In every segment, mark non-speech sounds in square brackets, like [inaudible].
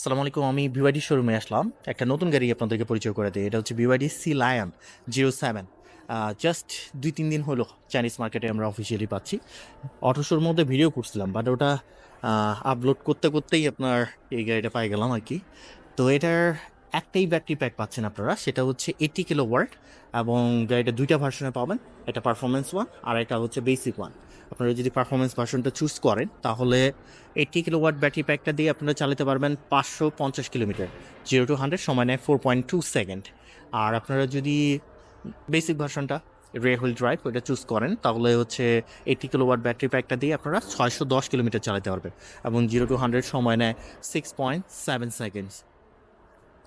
সালাম আলাইকুম আমি বিওয়াইডি শোরুমে আসলাম। একটা নতুন গাড়ি আপনাদেরকে পরিচয় করে দিই। এটা হচ্ছে BYD sea lion zero seven just দুই তিন দিন হলো চাইনিজ মার্কেটে আমরা অফিসিয়ালি পাচ্ছি। অটোশোর মধ্যে ভিডিও করছিলাম বাট ওটা আপলোড করতে করতেই আপনার এই গাড়িটা পাই গেলাম আর কি। তো এটার একটাই ব্যাটারি প্যাক পাচ্ছেন আপনারা, সেটা হচ্ছে এইটি কিলো ওয়ার্ড এবং গাড়িটা দুইটা ভার্সনে পাবেন। এটা পারফরমেন্স ওয়ান আর এটা হচ্ছে বেসিক ওয়ান আপনারা যদি পারফরমেন্স ভার্সনটা চুজ করেন, তাহলে এইটি কিলো ওয়াট ব্যাটারি প্যাকটা দিয়ে আপনারা চালাতে পারবেন পাঁচশো পঞ্চাশ কিলোমিটার জিরো টু হান্ড্রেড সময় নেয় ফোর পয়েন্ট টু সেকেন্ড আর আপনারা যদি বেসিক ভার্সনটা রে হুইল ড্রাইভ ওইটা চুজ করেন, তাহলে হচ্ছে এইটি কিলো ওয়াট ব্যাটারি প্যাকটা দিয়ে আপনারা ছয়শো দশ কিলোমিটার চালাতে পারবেন এবং জিরো টু হান্ড্রেড সময় নেয় সিক্স পয়েন্ট সেভেন সেকেন্ডস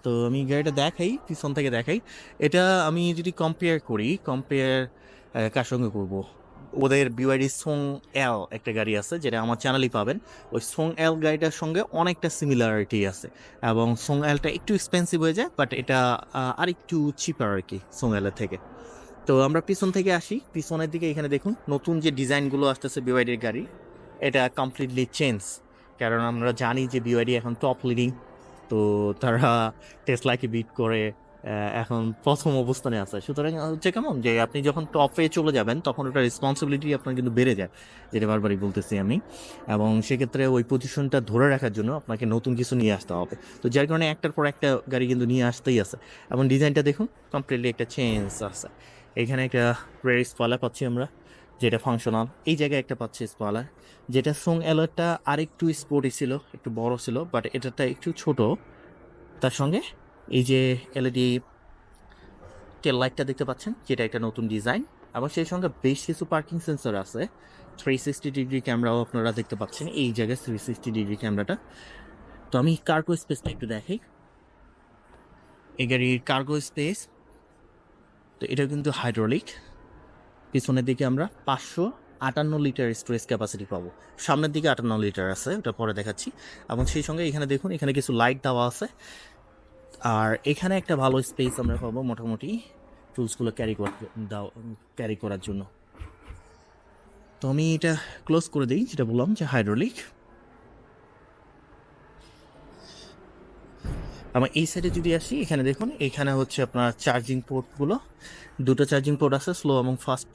তো আমি গাড়িটা দেখাই, পিছন থেকে দেখাই। এটা আমি যদি কম্পেয়ার করি কম্পেয়ার কার সঙ্গে করব? ওদের বিওয়াইডি সোং এল একটা গাড়ি আছে, যেটা আমার চ্যানেলই পাবেন। ওই সোং এল গাড়িটার সঙ্গে অনেকটা সিমিলারিটি আছে। এবং সোং এলটা একটু এক্সপেন্সিভ হয়ে যায় বাট এটা আর একটু চিপার আর কি সোং এলের থেকে। তো আমরা পিছন থেকে আসি। পিছনের দিকে এখানে দেখুন, নতুন যে ডিজাইনগুলো আসতেছে বিওয়াইডির গাড়ি, এটা কমপ্লিটলি চেঞ্জ কারণ আমরা জানি যে বিওয়াইডি এখন টপ লিডিং তো তারা টেসলাকে বিট করে এখন প্রথম অবস্থানে আছে। সুতরাং হচ্ছে কেমন যে আপনি যখন টপে চলে যাবেন, তখন ওটা রেসপন্সিবিলিটি আপনার কিন্তু বেড়ে যায়, যেটা বারবারই বলতেছি আমি। এবং সেক্ষেত্রে ওই পজিশনটা ধরে রাখার জন্য আপনাকে নতুন কিছু নিয়ে আসতে হবে। তো যার কারণে একটার পর একটা গাড়ি কিন্তু নিয়ে আসতেই আছে। এবং ডিজাইনটা দেখুন কমপ্লিটলি একটা চেঞ্জ আছে। এখানে একটা রেয়ার স্পয়লার পাচ্ছি আমরা, যেটা ফাংশনাল এই জায়গায় একটা পাচ্ছি স্পয়লার যেটা সোং অ্যালার্টটা আরেকটু স্পোর্টি ছিল, একটু বড় ছিল বাট এটাটা একটু ছোট। তার সঙ্গে এই যে এলইডি টেল লাইটটা দেখতে পাচ্ছেন, যেটা একটা নতুন ডিজাইন এবং সেই সঙ্গে বেশ কিছু পার্কিং সেন্সর আছে। থ্রি সিক্সটি ডিগ্রি ক্যামেরাও আপনারা দেখতে পাচ্ছেন, এই জায়গায় থ্রি সিক্সটি ডিগ্রি ক্যামেরাটা তো আমি কার্গো স্পেসটা একটু দেখাই। এই গাড়ির কার্গো স্পেস তো এটা কিন্তু হাইড্রোলিক পিছনের দিকে আমরা পাঁচশো আটান্ন লিটার স্টোরেজ ক্যাপাসিটি পাবো। সামনের দিকে আটান্ন লিটার আছে, ওটা পরে দেখাচ্ছি। এবং সেই সঙ্গে এখানে দেখুন, এখানে কিছু লাইট দেওয়া আছে। আর এখানে একটা ভালো স্পেস আমরা পাবো মোটামুটি টুলসগুলো ক্যারি দাও ক্যারি করার জন্য। তো আমি এটা ক্লোজ করে দিই, যেটা বললাম যে হাইড্রোলিক আমার এই সাইডে যদি আসি, এখানে দেখুন, এখানে হচ্ছে আপনার চার্জিং পোর্টগুলো দুটো চার্জিং পোর্ট আছে স্লো এবং ফাস্ট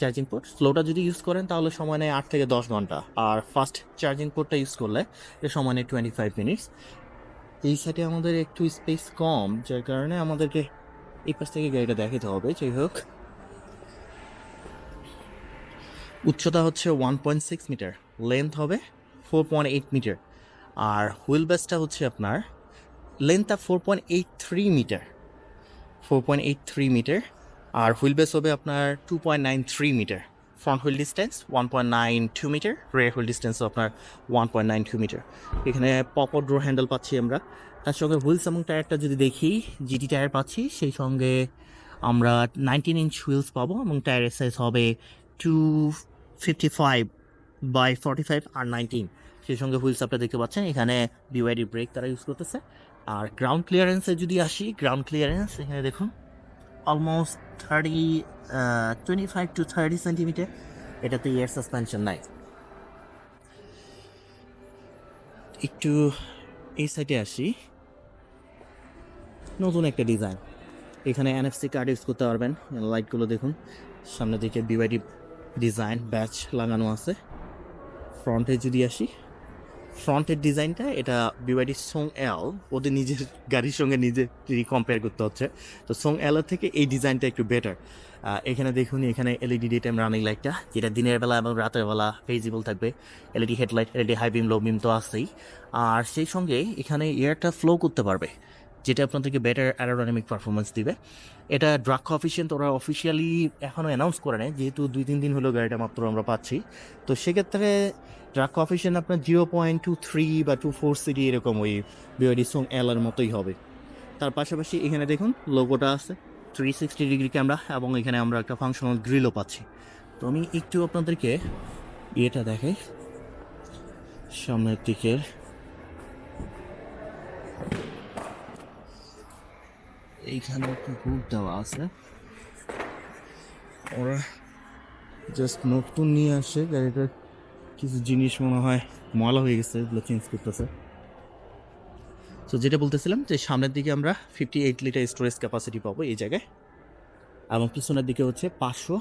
চার্জিং পোর্ট স্লোটা যদি ইউজ করেন, তাহলে সময় নেয় আট থেকে দশ ঘণ্টা। আর ফাস্ট চার্জিং পোর্টটা ইউজ করলে এটা সময় নেয় টোয়েন্টি ফাইভ মিনিটস এই সাইডে আমাদের একটু স্পেস কম, যার কারণে আমাদেরকে এই পাশ থেকে গাড়িটা দেখাতে হবে, যাই হোক। উচ্চতা হচ্ছে one point six metre length হবে ফোর পয়েন্ট এইট মিটার আর হুইল বেসটা হচ্ছে আপনার লেন্থটা four point eight three metre four point eight three metre আর হুইল বেস হবে আপনার two point nine three metre front wheel distance one point nine two metre rear wheel distance আপনার one point nine two metre এখানে পপর draw handle পাচ্ছি আমরা। তার সঙ্গে wheels এবং টায়ারটা যদি দেখি জিটি টায়ার পাচ্ছি, সেই সঙ্গে আমরা নাইনটিন ইঞ্চ হুইলস পাবো এবং টায়ারের সাইজ হবে two fifty five by forty five R nineteen সেই সঙ্গে হুইলস আপনারা দেখতে পাচ্ছেন, এখানে বিওয়াইডি ব্রেক তারা ইউজ করতেছে। আর গ্রাউন্ড ক্লিয়ারেন্সে যদি আসি গ্রাউন্ড ক্লিয়ারেন্স এখানে দেখুন। Almost thirty twenty five to thirty centimetre এটাতে ইয়ার সাসপেনশন নাই। একটু এই সাইডে আসি। নতুন একটা ডিজাইন এখানে এনএফসি কার্ড ইউজ করতে পারবেন। লাইটগুলো দেখুন। সামনের দিকে বিওয়াইডি ডিজাইন ব্যাচ লাগানো আছে। ফ্রন্টে যদি আসি। ফ্রন্টের ডিজাইনটা, এটা বিওয়াইডি সোং এল। ওদের নিজের গাড়ির সঙ্গে নিজে কম্পেয়ার করতে হচ্ছে। তো সোং এলের থেকে এই ডিজাইনটা একটু বেটার এখানে দেখুন, এখানে এলইডি ডে টাইম রানিং লাইটটা যেটা দিনের বেলা এবং রাতের বেলা ফেজিবল থাকবে। LED headlight LED high beam low beam তো আছেই। আর সেই সঙ্গে এখানে এয়ারটা ফ্লো করতে পারবে, যেটা আপনাদেরকে বেটার অ্যারোডাইনামিক পারফরমেন্স দিবে। এটা ড্রাগ অফিসিয়েন্ট ওরা অফিসিয়ালি এখনও অ্যানাউন্স করে নেয়, যেহেতু দুই তিন দিন হলো গাড়িটা মাত্র আমরা পাচ্ছি। তো সেক্ষেত্রে ড্রাগ অফিসিয়েন্ট আপনার জিরো পয়েন্ট টু থ্রি বা টু ফোর সিটি এরকম ওই বিওডি সোং এলার মতোই হবে। তার পাশাপাশি এখানে দেখুন লোগোটা আছে থ্রি সিক্সটি ডিগ্রি ক্যামেরা এবং এখানে আমরা একটা ফাংশনাল গ্রিলও পাচ্ছি। তো আমি একটু আপনাদেরকে ইয়েটা দেখাই, সামনের দিকের। এইখানে একটু হুক দেওয়া আছে। ওরা জাস্ট নতুন নিয়ে আসে, গাড়িটার কিছু জিনিস মনে হয় ময়লা হয়ে গেছে, এগুলো চেঞ্জ করতেছে। সো যেটা বলতেছিলাম যে সামনের দিকে আমরা fifty eight litre storage capacity পাবো এই জায়গায়, এবং পিছনের দিকে হচ্ছে পাঁচশো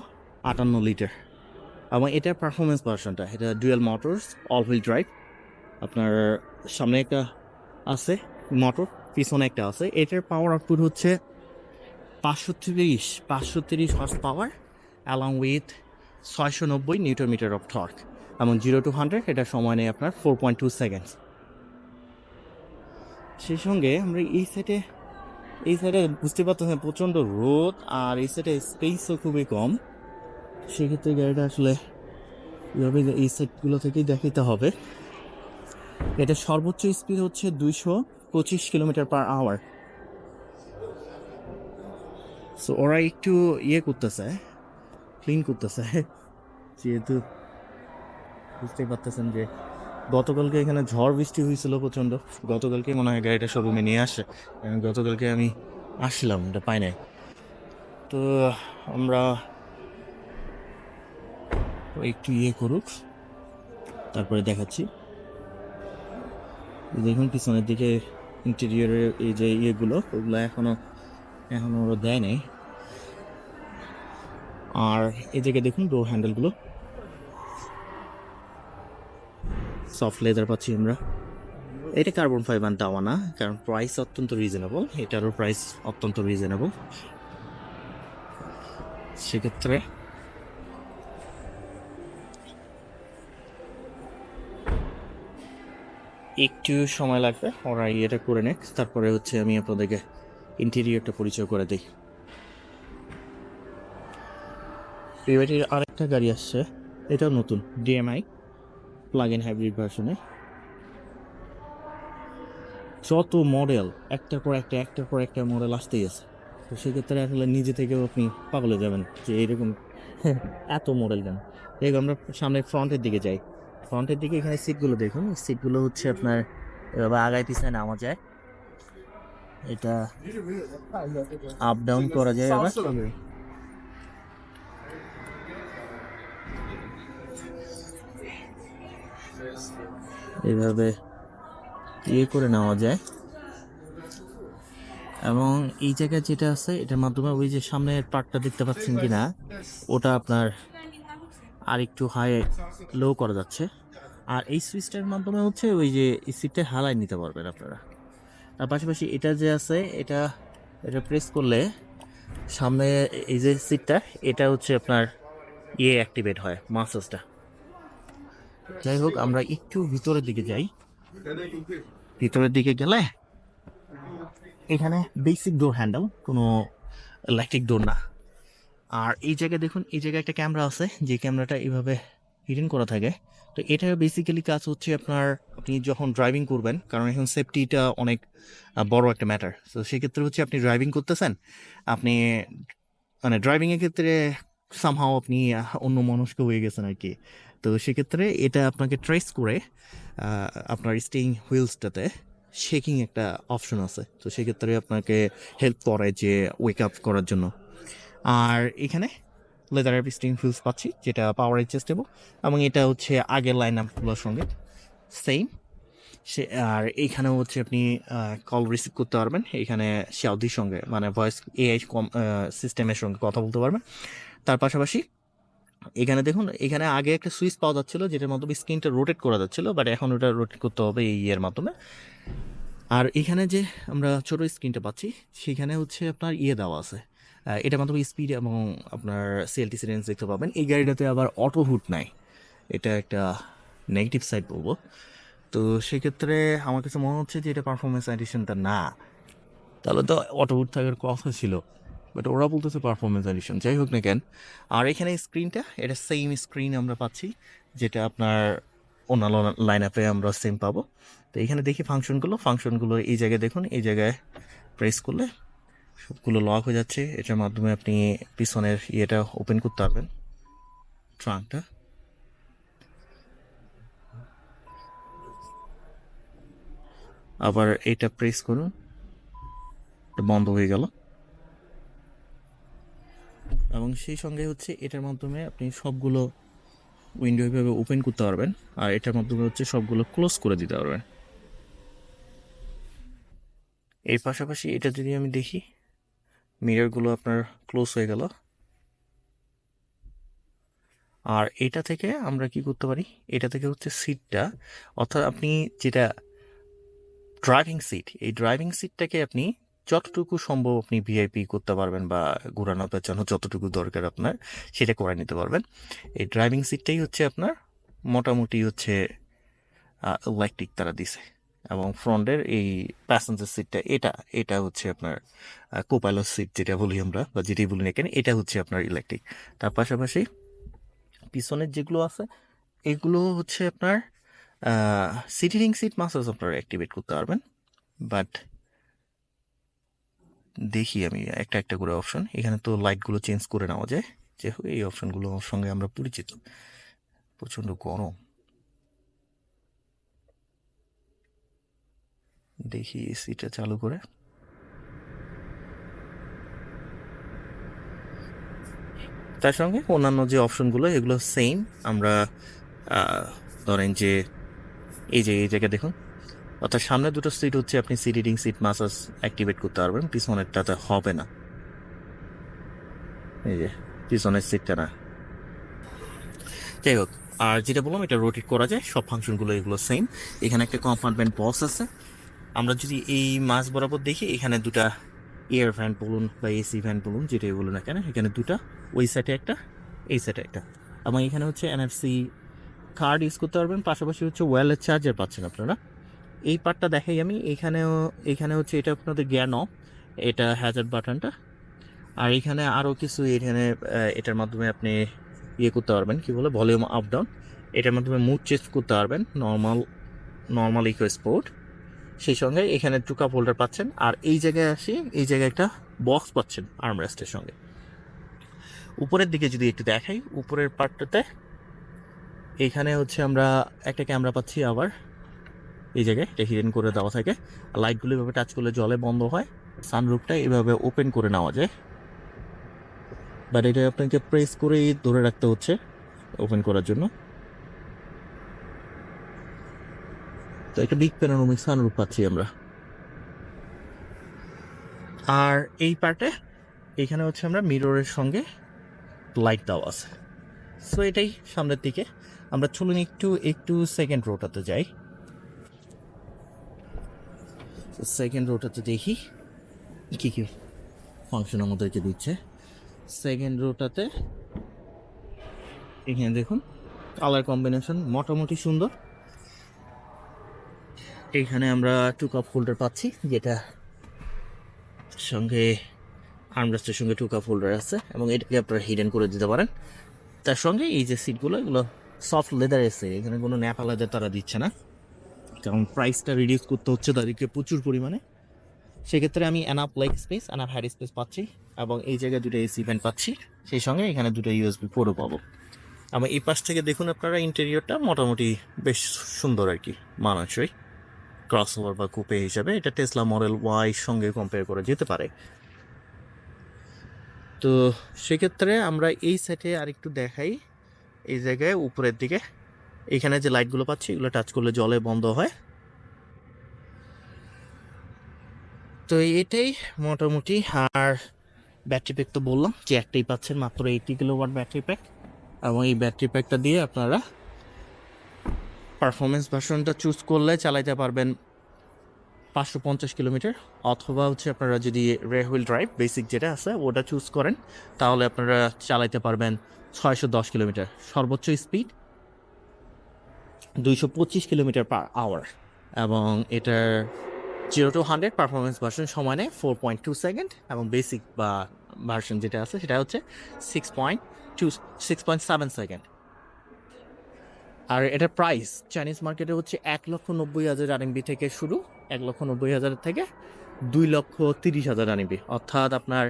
আটান্ন লিটার এবং এটার পারফরমেন্স ভার্সনটা এটা dual motors all wheel drive আপনার সামনে একটা আছে মোটর পিছনে একটা আছে। এটার পাওয়ার আউটপুট হচ্ছে পাঁচশো তিরিশ পাঁচশো তিরিশ হর্স পাওয়ার অ্যালং উইথ ছয়শো নব্বই নিউটন মিটার অফ টর্ক এবং জিরো টু হান্ড্রেড এটা সময় নেই আপনার ফোর পয়েন্ট টু সেকেন্ডস সেই সঙ্গে আমরা এই সাইডে এই সাইডে বুঝতে পারতেছেন প্রচণ্ড রোদ, আর এই সাইডে স্পেসও খুবই কম। সেক্ষেত্রে গাড়িটা আসলে এভাবে এই সাইডগুলো থেকেই দেখাতে হবে। এটা সর্বোচ্চ স্পিড হচ্ছে দুইশো পঁচিশ কিলোমিটার পার আওয়ার সো ওরা একটু ইয়ে করতেছে ক্লিন করতেছে। যেহেতু বুঝতেই পারতেছেন যে গতকালকে এখানে ঝড় বৃষ্টি হয়েছিল প্রচণ্ড। গতকালকে মনে হয় গাড়িটা শোরুমে নিয়ে আসে। গতকালকে আমি আসলাম, এটা পাই নাই। তো আমরা একটু ইয়ে করুক, তারপরে দেখাচ্ছি। দেখুন, পিছনের দিকে ইন্টেরিয়রের এই যে ইয়েগুলো, ওগুলো এখনও এখনও ওরা দেয় নাই। আর এই জায়গায় দেখুন ডোর হ্যান্ডেলগুলো সফট লেদার পাচ্ছি আমরা। এটা কার্বন ফাইবার দেওয়া না, কারণ প্রাইস অত্যন্ত রিজনেবল এটারও প্রাইস অত্যন্ত রিজনেবল সেক্ষেত্রে একটু সময় লাগবে, ওরা ইয়েটা করে নেক, তারপরে হচ্ছে আমি আপনাদেরকে ইন্টেরিয়রটা পরিচয় করে দিই। বিওয়াইটির আরেকটা গাড়ি আসছে, এটাও নতুন ডিএমআই প্লাগ ইন হাইব্রিড ভার্সনে যত মডেল একটার পর একটা একটার পর একটা মডেল আসতেই আছে। তো সেক্ষেত্রে আসলে নিজে থেকেও আপনি পাগলে যাবেন যে এরকম [laughs] এত মডেল কেন? দেখ আমরা সামনে ফ্রন্টের দিকে যাই। ফ্রন্টের দিকে এখানে সিটগুলো দেখুন। সিটগুলো হচ্ছে আপনার এভাবে আগায় পিছনে নামা যায়। এটা আপ ডাউন করা যায় আবার। এইভাবে ইয়ে করে নেওয়া যায়। এবং এই জায়গায় যেটা আছে, এটার মাধ্যমে ওই যে সামনের পার্টটা দেখতে পাচ্ছেন কি না ওটা আপনার আর একটু হাই লো করা যাচ্ছে। আর এই সুইচটার মাধ্যমে হচ্ছে ওই যে সিটটা হালাই নিতে পারবেন আপনারা। তার পাশাপাশি এটা যে আছে, এটা এটা প্রেস করলে সামনে এই যে সিটটা এটা হচ্ছে আপনার ইয়ে অ্যাক্টিভেট হয় মাসাজটা যাই হোক, আমরা একটু ভিতরের দিকে যাই। ভিতরের দিকে গেলে এখানে বেসিক ডোর হ্যান্ডেল কোনো ইলেকট্রিক ডোর না। আর এই জায়গায় দেখুন, এই জায়গায় একটা ক্যামেরা আছে, যে ক্যামেরাটা এইভাবে হিডেন করা থাকে। তো এটা বেসিক্যালি কাজ হচ্ছে আপনার, আপনি যখন ড্রাইভিং করবেন, কারণ এখন সেফটিটা অনেক বড় একটা ম্যাটার তো সেক্ষেত্রে হচ্ছে আপনি ড্রাইভিং করতেছেন, আপনি মানে ড্রাইভিংয়ের ক্ষেত্রে সামহাও আপনি অন্য মানুষকে হয়ে গেছেন আর কি। তো সেক্ষেত্রে এটা আপনাকে ট্রেস করে আপনার স্টিং হুইলসটাতে শেকিং একটা অপশন আছে। তো সেক্ষেত্রে আপনাকে হেল্প করে যে ওয়েক আপ করার জন্য। আর এখানে লেদারের স্টিং হুইলস পাচ্ছি, যেটা পাওয়ার অ্যাডজাস্টেবল এবং এটা হচ্ছে আগের লাইন আপগুলোর সঙ্গে সেম সে, আর এইখানেও হচ্ছে আপনি কল রিসিভ করতে পারবেন। এখানে শাউদির সঙ্গে মানে ভয়েস এআই কম সিস্টেমের সঙ্গে কথা বলতে পারবেন। তার পাশাপাশি এখানে দেখুন, এখানে আগে একটা সুইচ পাওয়া যাচ্ছিল যেটার মাধ্যমে স্ক্রিনটা রোটেট করা যাচ্ছিল বাট এখন ওটা রোটেট করতে হবে এই ইয়ের মাধ্যমে। আর এখানে যে আমরা ছোট স্ক্রিনটা পাচ্ছি, সেখানে হচ্ছে আপনার ইয়ে দেওয়া আছে। এটার মাধ্যমে স্পিড এবং আপনার সিএলটি সিরেন্স দেখতে পাবেন। এই গাড়িটাতে আবার অটো হুট নাই। এটা একটা নেগেটিভ সাইড বলব। তো সেক্ষেত্রে আমার কাছে মনে হচ্ছে যে এটা পারফরমেন্স এডিশনটা না। তাহলে তো অটো হুট থাকার কথা ছিল। বাট ওরা বলতেছে পারফরমেন্স এডিশন যাই হোক না কেন, আর এখানে স্ক্রিনটা এটা সেম স্ক্রিন আমরা পাচ্ছি, যেটা আপনার অন্যান্য লাইন আপে আমরা সেম পাবো। তো এখানে দেখি ফাংশনগুলো ফাংশনগুলো এই জায়গায় দেখুন, এই জায়গায় প্রেস করলে সবগুলো লক হয়ে যাচ্ছে। এটার মাধ্যমে আপনি পিছনের ইয়েটা ওপেন করতে পারবেন ট্রাঙ্কটা আবার এটা প্রেস করুন বন্ধ হয়ে গেল। এবং সেই সঙ্গে হচ্ছে এটার মাধ্যমে আপনি সবগুলো উইন্ডো এভাবে ওপেন করতে পারবেন। আর এটার মাধ্যমে হচ্ছে সবগুলো ক্লোজ করে দিতে পারবেন। এর পাশাপাশি এটা যদি আমি দেখি মিররগুলো আপনার ক্লোজ হয়ে গেল। আর এটা থেকে আমরা কি করতে পারি? এটা থেকে হচ্ছে সিটটা অর্থাৎ আপনি যেটা ড্রাইভিং সিট এই ড্রাইভিং সিটটাকে আপনি যতটুকু সম্ভব আপনি ভিআইপি করতে পারবেন বা ঘোরানো পেঁচানো যতটুকু দরকার আপনার, সেটা করে নিতে পারবেন। এই ড্রাইভিং সিটটাই হচ্ছে আপনার মোটামুটি হচ্ছে ইলেকট্রিক তারা দিছে। এবং ফ্রন্টের এই প্যাসেঞ্জার সিটটা এটা এটা হচ্ছে আপনার কোপাইলট সিট যেটা বলি আমরা, বা যেটাই বলি না কেন, এটা হচ্ছে আপনার ইলেকট্রিক তার পাশাপাশি পিছনের যেগুলো আছে, এগুলো হচ্ছে আপনার সিটিং সিট মাসাজ আপনারা অ্যাক্টিভেট করতে পারবেন। বাট দেখি আমি একটা একটা করে অপশন এখানে তো লাইটগুলো চেঞ্জ করে নেওয়া যায়। যেহেতু এই অপশনগুলো সঙ্গে আমরা পরিচিত। প্রচণ্ড গরম। দেখি এসিটা চালু করে। তার সঙ্গে অন্যান্য যে অপশনগুলো এগুলো সেম আমরা ধরেন যে, এই যে, এই জায়গায় দেখুন। অর্থাৎ সামনে দুটো সিট হচ্ছে আপনি seat reading seat massage activate করতে পারবেন। পিছনেরটাতে হবে না। এই যে, পিছনের সিটটা না। যাই হোক, আর যেটা বললাম, এটা রোটেট করা যায়। সব ফাংশনগুলো এগুলো সেম এখানে একটা কম্পার্টমেন্ট বক্স আছে। আমরা যদি এই মাছ বরাবর দেখি, এখানে দুটা এয়ার ফ্যান বলুন বা এসি ফ্যান বলুন, যেটাই বলুন না কেন, এখানে দুটা, ওই সাইডে একটা, এই সাইডে একটা। এবং এখানে হচ্ছে এনএফসি কার্ড ইউজ করতে পারবেন। পাশাপাশি হচ্ছে ওয়্যারলেস চার্জার পাচ্ছেন আপনারা। এই পার্টটা দেখাই আমি। এখানেও, এখানে হচ্ছে এটা আপনাদের জ্ঞান। এটা হ্যাজার্ড বাটনটা আর এখানে আরও কিছু এখানে এটার মাধ্যমে আপনি ইয়ে করতে পারবেন। কি বলে? ভলিউম আপ ডাউন এটার মাধ্যমে মুড চেঞ্জ করতে পারবেন। নর্মাল নর্মাল ইকো স্পোর্ট সেই সঙ্গে এখানে টু কাপ হোল্ডার পাচ্ছেন। আর এই জায়গায় আসি, এই জায়গায় একটা বক্স পাচ্ছেন আর্মরেস্টের সঙ্গে। উপরের দিকে যদি একটু দেখাই, উপরের পার্টটাতে এখানে হচ্ছে আমরা একটা ক্যামেরা পাচ্ছি আবার। এই জায়গায় এটা হিডেন করে দেওয়া থাকে। লাইটগুলো এভাবে টাচ করলে জলে বন্ধ হয়। সানরুফটা এভাবে ওপেন করে নেওয়া যায়। বাট এটা আপনাকে প্রেস করেই ধরে রাখতে হচ্ছে ওপেন করার জন্য। তো একটা বিগ প্যানোরামিক সানরুফ পাচ্ছি আমরা। আর এই পার্টে এখানে হচ্ছে আমরা মিররের সঙ্গে লাইট দেওয়া আছে। সো এটাই সামনের দিকে। আমরা চলুন একটু একটু সেকেন্ড রোটাতে যাই। সেকেন্ড রোটাতে দেখি। কী কী? ফাংশন আমাদেরকে দিচ্ছে। সেকেন্ড রোটাতে এখানে দেখুন কালার কম্বিনেশন মোটামুটি সুন্দর। এইখানে আমরা টু কাপ হোল্ডার পাচ্ছি, যেটা সঙ্গে আর্মরেস্টের সঙ্গে টু কাপ হোল্ডার আছে, এবং এটাকে আপনারা হিডেন করে দিতে পারেন। তার সঙ্গে এই যে সিটগুলো এগুলো সফট লেদার এসে এখানে কোনো ন্যাপা লেদার তারা দিচ্ছে না। কারণ প্রাইসটা রিডিউস করতে হচ্ছে তাদেরকে প্রচুর পরিমাণে। সেক্ষেত্রে আমি enough leg space enough head space পাচ্ছি এবং এই জায়গায় দুটো এসি ফ্যান পাচ্ছি। সেই সঙ্গে এখানে দুটো ইউএসবি পোর্টও পাবো। আমার এই পাশ থেকে দেখুন আপনারা ইন্টেরিয়রটা মোটামুটি বেশ সুন্দর আর কি, মানানসই। ক্রস ওভার বা কুপে হিসাবে এটা টেসলা মডেল ওয়াই সঙ্গে কম্পেয়ার করা যেতে পারে। তো সেক্ষেত্রে আমরা এই সেটে আরেকটু দেখাই। এই জায়গায় উপরের দিকে এখানে যে লাইটগুলো পাচ্ছি, এগুলো টাচ করলে জলে বন্ধ হয়। তো এটাই মোটামুটি। আর ব্যাটারি প্যাক তো বললাম, যে একটাই পাচ্ছেন, মাত্র eighty kilowatt battery pack এবং এই ব্যাটারি প্যাকটা দিয়ে আপনারা পারফরমেন্স ভার্সনটা চুজ করলে চালাইতে পারবেন পাঁচশো পঞ্চাশ কিলোমিটার। অথবা হচ্ছে আপনারা যদি রে হুইল ড্রাইভ বেসিক যেটা আছে, ওটা চুজ করেন, তাহলে আপনারা চালাইতে পারবেন ছয়শো দশ কিলোমিটার। সর্বোচ্চ স্পিড দুইশো পঁচিশ কিলোমিটার পার আওয়ার এবং এটার zero to hundred performance version সময় নেয় ফোর পয়েন্ট টু সেকেন্ড এবং বেসিক বা ভার্সন যেটা আছে সেটা হচ্ছে six point two six point seven second আর এটার প্রাইস চাইনিজ মার্কেটে হচ্ছে এক লক্ষ নব্বই হাজার আরএমবি থেকে শুরু, এক লক্ষ নব্বই হাজার থেকে দুই লক্ষ তিরিশ হাজার আরএমবি অর্থাৎ আপনার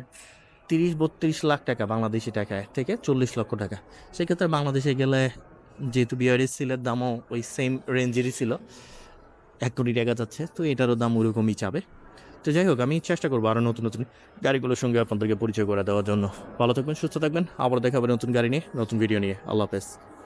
তিরিশ বত্রিশ লাখ টাকা বাংলাদেশি টাকায় থেকে চল্লিশ লক্ষ টাকা। সেক্ষেত্রে বাংলাদেশে গেলে যেহেতু বিআরএস সিলের দামও ওই সেম রেঞ্জেরই ছিল, এক কোটি টাকা যাচ্ছে, তো এটারও দাম ওরকমই চাবে। তো যাই হোক, আমি চেষ্টা করব আরও নতুন নতুন গাড়িগুলোর সঙ্গে আপনাদেরকে পরিচয় করে দেওয়ার জন্য। ভালো থাকবেন, সুস্থ থাকবেন, আবার দেখাবেন নতুন গাড়ি নিয়ে, নতুন ভিডিও নিয়ে। আল্লাহ হাফেজ।